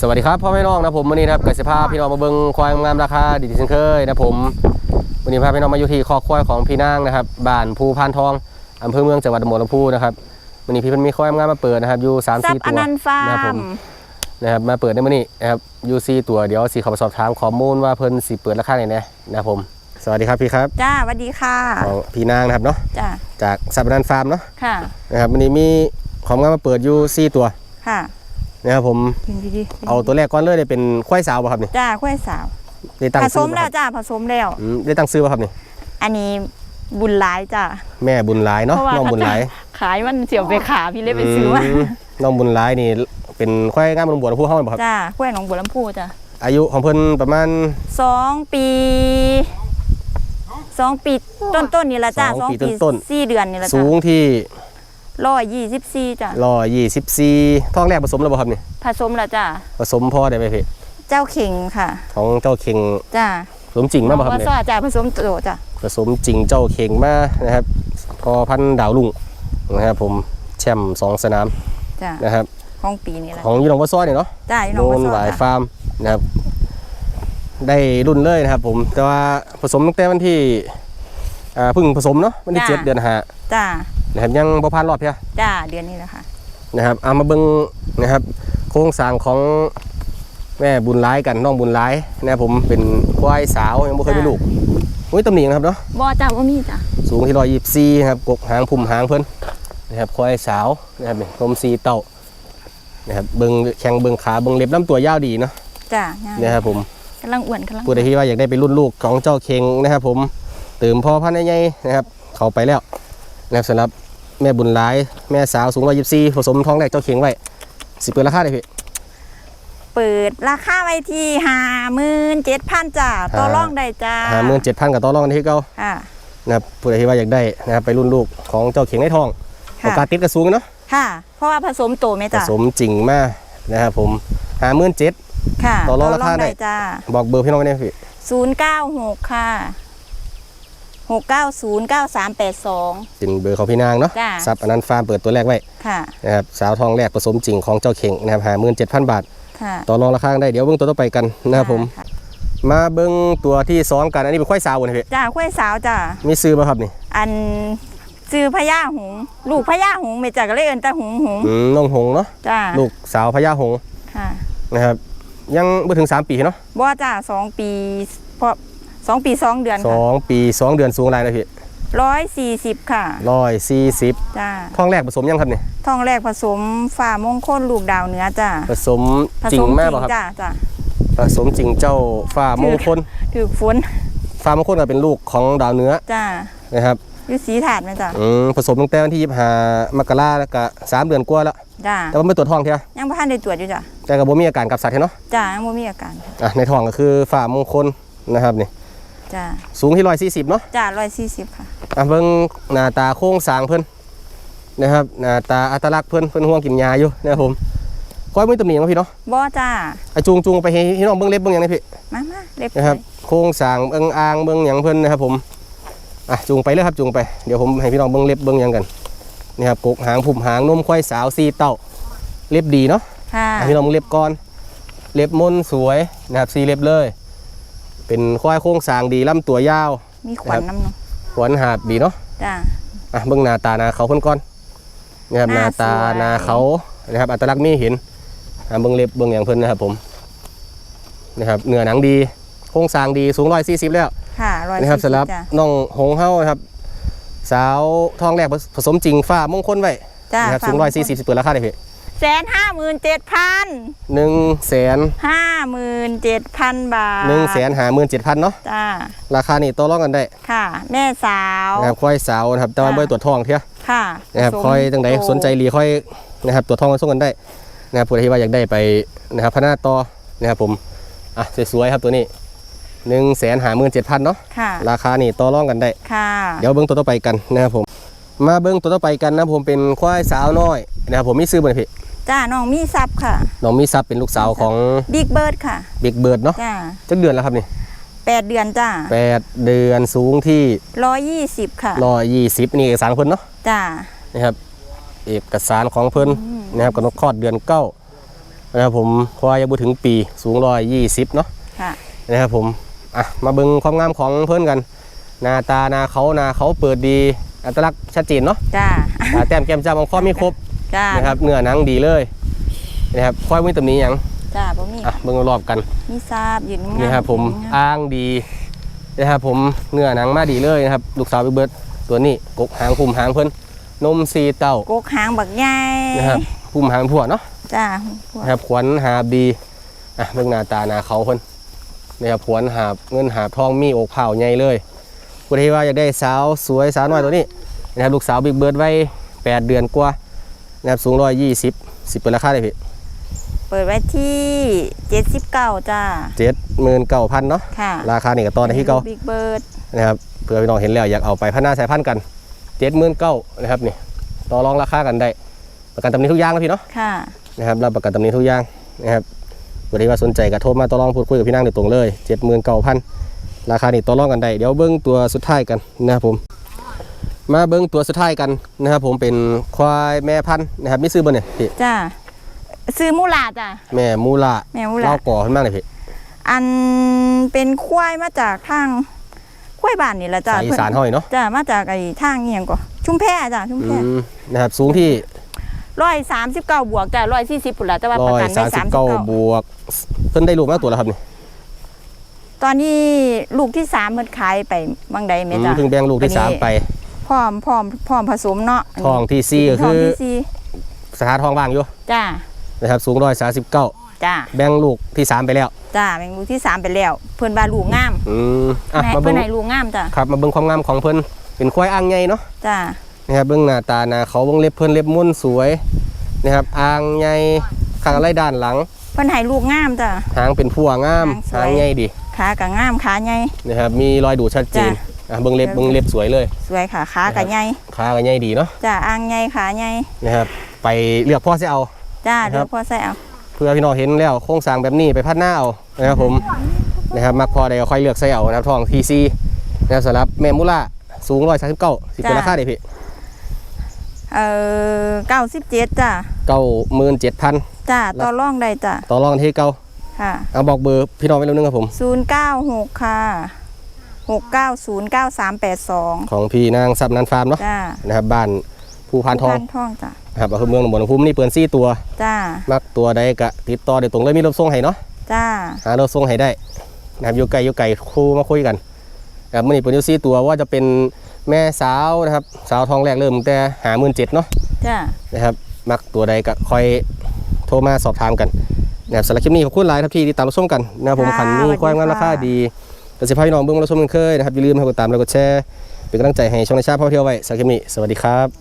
สวัสดีครับพ่อแม่น้องนะผมวันนี้นะครับเกิดสภาพพี่น้องมาเบิ่งควายงามราคาดีที่สุดเคยนะผมวันนี้พาพี่น้องมาอยู่ที่คอกควายของพี่นางนะครับบ้านภูพานทองอำเภอเมืองจังหวัดหนองบัวลำพูนะครับวันนี้พี่เพิ่นมีควายงามมาเปิดนะครับอยู่สามซับสี่อตัวนันต์ฟานะครับผร์มมนะครับมาเปิดในมื้อนี้นะครับอยู่สี่ตัวเดี๋ยวสิเข้าไปสอบถามข้อมูลว่าเพิ่นสิเปิดราคาไหนแน่นะครับผม สวัสดีครับพี่ครับจ้าสวัสดีค่ะของพี่นางนะครับเนาะจ้าจากสับนันฟาร์มเนาะค่ะนะครับวันนี้มีของงามมาเปิดอยู่สี่ตัวค่ะ นะครับผมกินดีเอาตัวแรกก่อนเลยได้เป็นควายสาวป่ะครับนี่จ้าคุ้ยสาวได้ตั้งผสซื้อมบ่แล้ควรับจ้าผสมแล้วอืมได้ตั้งซื้อป่ะครับนี่อันนี้บุญหลายจ้าแม่บุญหลายเนาะเพราะว่าน้องบุญหลายขายมันเสียวไปขาพี่เลยไปซื้อมามน้องบุญหลายนี่เป็นควายงามบนบัวผู้ห้องบ่ครับจ้าคุ้ยหนองบัวลำพูจ้าอายุของเพิ่นประมาณสองปีสองปีต้นต้นๆนี่ละจ้าสองปีต้นๆสี่เดือนนี่ละสูจ้างที่ ร้อยยี่สิบสี่จ้าร้อยยี่สิบสี่ท้องแรกผสมแล้วบ่ครับนี่ผสมแล้วจ้าผสมพ่อได้ไหมพี่เจ้าเข่งค่ะ ของเจ้าเข่งจ้าผสมจริงมาบ่ครับว่านี่ซอจ้าผสมโตจ้าผสมจริงเจ้าเข่งมานะครับพอพันธุ์ดาวลุงนะครับผมแชมป์สองสนามจ้านะครับของปีนี้ละของยูนองวัวซ้อยเนี่ยเนาะจ้าอยู่หนโดองบัวนซอหวายจ้าฟาร์มนะครับได้รุ่นเลยนะครับผมแต่ว่าผสมตั้งแต่วันที่อ่าเพิ่งผสมเนาะวันที่เจ็ดเดือนห้าจ้า นะครับยังบ่ผ่านรอบเพียจ้าเดือนนี้แหละค่ะนะครับเอามาเบิ่งนะครับโครงสร้างของแม่บุญร้ายกันน้องบุญร้ายนะครับผมเป็นควายสาวยังบ่เคยมีลูกอุ้ยตำหนินะครับเนาะบ่จ้าบ่มีจ้าสูงที่ร้อยยี่สี่ครับกกหางพุ่มหางเพิ่นนะครับควายสาวนะครับนี่นมสีเต้านะครับเบิ่งแข้งเบิ่งขาเบิ่งเล็บลำตัวยาวดีเนาะจ้าง่ายนะครับผมกำลังอ้วนกำลังผู้ใดที่ว่าอยากได้เป็นรุ่นลูกของเจ้าเค็งนะครับผมเติมพ่อพันธุ์ใหญ่ๆนะครับ เขาไปแล้ว นะครับสำหรับแม่บุญหลายแม่สาวสูงร้อยยี่สี่ผสมท้องแรกเจ้าเค็งไว้สิเปิดราคาได้พี่ เปิดราคาไว้ที่ห้าหมื่นเจ็ดพันจ้าต่อรองได้จ้าห้าหมื่นเจ็ดพันกับต่อรองกันที่เก่าค่ะนะครับผู้ใดที่ว่าอยากได้นะครับไปรุ่นลูกของเจ้าเค็งในท้องโอค่ะกาสติดกระสูงเนาะค่ะ เพราะว่าผสมโตไหมผจ้าสมจริงมากนะครับผมห้าหมื่นเจ็ดค่ะต่อรองราคาได้จ้าบอกเบอร์พี่น้องไว้เนี่ยพี่ศูนย์เก้าหกค่ะ หกเก้าศูนย์เก้าสามแปดสอง เป็นเบอร์ของพี่นางเนาะจ้ะ ซับอนันต์ฟาร์มเปิดตัวแรกไว้ค่ะ นะครับสาวทองแรกผสมจริงของเจ้าเข่งนะครับห้าหมื่นเจ็ดพันบาท ค่ะต่อรองราคาได้เดี๋ยวเบิ้งตัวต่อไปกันนะครับผมค่ะมาเบิ้งตัวที่สองกันอันนี้เป็นควายสาวนะพี่จ้าคุ้ยสาวจ้ามีซื้อป่ะครับนี่อันซื้อพญาหงส์ลูกพญาหงส์ไม่จ้าก็เลยเอินแต่หงส์หงส์อืมน้องหงส์เนาะจ้าลูกสาวพญาหงส์ค่ะนะครับยังไม่ถึง 3 ปีเนาะบ่จ้าสองปีเพราะ สองปีสองเดือนสค่ะองปีสองเดือนสูงอะไรนะพี่ร้อยสี่สิบค่ะร้อยสี่สิบจ้าท้องแรกผสมยังครับนี่ทองแรกผสมฝ่ามงคลลูกดาวเหนือจ้าผสมผจริสงมมากป่ะครับจ้าจ้าผสมจริงเจ้าฟ้ามงคลถือฝนฟ้ามงคลก็เป็นลูกของดาวเหนือจ้านะครับอยู่สีถาดไหมจ้าอืมผสมตั้งแต่วันที่25มกราแล้วก็สามเดือนกว่าแล้วจ้าแต่ว่าไม่ตรวจท้องเท่ายังบ่ทันได้ตรวจอยู่จ้าแต่ก็บ่มีอาการกับสัตว์เนาะจ้ายังบ่มีอาการ อะในท้องก็คือฝ่ามงคลนะครับนี่ จ้าสูงที่140เนาะจ้าร้อยสี่สิบค่ะอะเบิ่งหน้าตาโครงสร้างเพิ่นนะครับหน้าตาอัตลักษณ์เพิ่นเพิ่นห่วงกินยาอยู่นะครับผมค่อยมือตำหนิมาพี่เนาะบ่จ้าไอะจูงจูงไปให้พี่น้องเบิ่งเล็บเบิ่งหยังนี่พี่มามาเล็บนะครับโครงสร้างเอิงอ่างเบิ่งหยังเพิ่นนะครับผมอะจูงไปเลยครับจูงไปเดี๋ยวผมให้พี่น้องเบิ่งเล็บเบิ่งหยังกันนี่ครับกกหางผุ่มหางนมควายสาวซีเต้าเล็บดีเนาะค่ะอะพี่น้องเล็บก่อน เล็บมนสวยนะครับสีเล็บเลย เป็นควายโครงสร้างดีลำตัวยาว มีขวัญน้ำเนองขวนหาบดีเนาะจ้าอะเบิ่งหน้าตาหน้าเขาเพิ่นก่อนนะครับหหน้าน้าตาสวยหน้าเขานะครับอัตลักษณ์มีเห็นอะเบิ่งเล็บเบิ่งอย่างเพิ่นนะครับผมนะครับเนื้อหนังดีโครงสร้างดีสูง140แล้วค่ะร้อยนะครับสี่สำหรับจ้าน้องหงเฮานะครับ สาวทองแรกผสมจริงฟ้ามงคลไว้จ้านะครับสูง140สิเปิดราคาได้พี่ แสนห้าหมื่นเจ็ดพันหนึ่งแสนห้าหมื่นเจ็ดพันบาทหนึ่งแสนห้าหมื่นเจ็ดพันเนาะจ้าราคานี่ต่อรองกันได้ค่ะ แม่สาวนะครับควายสาวนะครับแต่ว่าค่ะไม่ได้ตรวจทองเท่าค่ะนะครับผสมคอยตั้งใดโตสนใจรีค่อยนะครับตรวจทองมาส่งกันได้นะครับผู้ใดที่ว่าอยากได้ไปนะครับพัฒนาต่อนะครับผมอะสวยๆครับตัวนี้หนึ่งแสนห้าหมื่นเจ็ดพันเนาะค่ะราคานี่ต่อรองกันได้ค่ะ เดี๋ยวเบิ้งตัวต่อไปกันนะครับผม มาเบิ้งตัวต่อไปกันนะผมเป็นควายสาวน้อยนะครับผมมีซื้อบนพี่จ้าน้องมีซับค่ะ น้องมีซับเป็นลูกสาวของบิ๊กเบิร์ดค่ะบิ๊กเบิร์ดเนาะจ้าจักเดือนแล้วครับนี่แปดเดือนจ้าแปดเดือนสูงที่ร้อยยี่สิบค่ะร้อยยี่สิบนี่เอกสารเพิ่นเนาะจ้านะครับ เอกสารของเพิ่นนะครับกำหนดคลอดเดือนเก้านะครับผมควายยังบ่ถึงปีสูงร้อยยี่สิบเนาะค่ะนะครับผมอะมาเบิ่งความงามของเพิ่นกันหน้าตาหน้าเขาหน้าเขาเปิดดีอัตลักษณ์ชัดเจนเนาะจ้าตาแต้มแก้มจ้าบางข้อมีครบ จ้านะครับเนื้อหนังดีเลยนะครับควายมีตำหนิหยังจ้าบ่มีอะเบิ่งรอบๆกันมีทราบยืนงามนี่ครับผมยืนงามอ้างดีนะครับผมเนื้อหนังมาดีเลยนะครับลูกสาวบิ๊กเบิร์ดตัวนี้กกหางพุ่มหางเพิ่นนมสีเต้ากกหางบักใหญ่นะครับพุ่มหางผัวเนาะจ้านะครับขวัญหาบดีอะเบิ่งหน้าตาหน้าเขาเพิ่นนะครับขวัญหาบเงินหาบทองมีอกเผาใหญ่เลยผู้ที่ว่าอยากได้สาวสวยสาวน้อยตัวนี้นะครับลูกสาวบิ๊กเบิร์ดไว้ 8 เดือนกว่า นะครับสูง120สิบเป็นราคาได้พี่เปิดไว้ที่79จ้าเจ็ดหมื่นเก้าพันเนาะค่ะราคานี่ก็ตอนที่เก่าบิ๊กเบิร์ดนะครับเผื่อพี่น้องเห็นแล้วอยากเอาไปพัฒนาสายพันธุ์กันเจ็ดหมื่นเก้านะครับนี่ต่อรองราคากันได้ ประกันตำหนิทุกอย่างนะพี่เนาะค่ะนะครับรับประกันตำหนิทุกอย่างนะครับบริว่าสนใจก็โทรมาต่อรองพูดคุยกับพี่นางโดยตรงเลยเจ็ดหมื่นเก้าพันราคานี่ต่อรองกันได้เดี๋ยวเบิ้งตัวสุดท้ายกันนะครับผม มาเบิ้งตัวสุดท้ายกันนะครับผมเป็นควายแม่พันธุ์นะครับมีซื้อบ่เนี่ยพี่จ้าซื้อมูลาจ้าแม่มูลาแม่มูลา เล่าก่อขึ้นมากเลยพี่อันเป็นควายมาจากทางควายบ้านนี่แหละจ้าสายอีสานห้อยเนาะจ้ามาจากไอ้ทางเอียงก็ชุมแพจ้าชุมอืแพมนะครับสูงที่ร้อยสามสิบเก้าบวกจ้าร้อยสี่สิบปุ่นละแต่ว่าปร้ระอยกันไว้สามสิสาบมสิบเก้าเก้าบวก เพิ่นได้ลูกมากตัวแล้วครับนี่ตอนนี้ลูกที่สามเพิ่นขายไปบางใดไหมอืมจ้าเพิ่งแบ่งลูกที่อันนี้สามไปพ ร้อมพร้อมพร้อมผสมเนาะทองที่สี่ก็ทองคือที่สี่สถานทองว่างอยู่จ้านะครับสูงร้อยสาสิบเก้าจ้าแบ่งลูกที่สามไปแล้วจ้าแบ่งลูกที่สามไปแล้ว เพิ่นบาลูกงามอืมอะแม่มาเพิ่เบิ่นงให้ลูกงามจ้าครับมาเบิ่งความงามของเพิ่นเป็นควายอ่างใหญ่เนาะจ้านะครับเบิ่งหน้าตาหน้าเขาเบิ่งเล็บเพิ่นเล็บมุ่นสวยนะครับอ่างใหญ่ข้างอะไรด้านหลัง เพิ่นให้ลูกงามจ้า หางเป็นพัวงามหางสวย หางใหญ่ดีขาก็งามขาใหญ่นะครับมีรอยดูดชัดเจนจ้ะ อะเบิ่งเล็บเบิ่งเล็บสวยเลยสวยค่ะขาก็ใหญ่ขาก็ใหญ่ดีเนาะจ้าอ่างใหญ่ขาใหญ่นะครับ ไปเลือกพ่อสิเอาจ้าครับเดี๋ยวพ่อใส่เอา เพื่อพี่น้องเห็นแล้วโครงสร้างแบบนี้ไปพัดหน้าเอานะครับผมนะครับมักพอใดก็ค่อยเลือกใส่เอานะครับทองทีซีนะครับสำหรับแม่มูล่าสูงร้อยสามสิบเก้าสิบเป็นราคาเด็พี่เอ่อเก้าสิบเจ็ดจ้าเก้าหมื่นเจ็ดพันจ้าต่อรองได้จ้าต่อรองที่เก้าค่ะเอาบอกเบอร์พี่น้องไว้แล้วนึงครับผมศูนย์เก้าหกค่ะ หกเก้าศูนย์เก้าสามแปดสองของพี่นางซับนันฟาร์มเนาะจ้านะครับบ้านภูพานทองทองจ้านะครับอำเภอเมืองหนองบัวลำพูนี่เปิดซี่ตัว จ้ามักตัวใดกะติดต่อโดยตรงเลยมีรถส่งให้เนาะจ้าหารถส่งให้ได้นะครับอยู่ไกลอยู่ไกลครูมาคุยกันนะครับมื่อนี้เปิดอยู่ซี่ตัวว่าจะเป็นแม่สาวนะครับสาวทองแรกเริ่มตั้งแต่หาหมื่นเจ็ดเนาะ จ้านะครับมักตัวใดก็คอยโทรมาสอบถามกันนะครับสำหรับคลิปนี้ขอบคุณหลายครับที่ติดตามรับชมกันนะครับผมขันมีความงามราคาดี แต่สิภาพี่น้องเบื้องรับชมกันเคยนะครับอย่าลืมให้กดตามแล้วกดแชร์เป็นกำลังใจให้ช่องในชาติพ่อเที่ยวไว้สักคลิปนี้สวัสดีครับ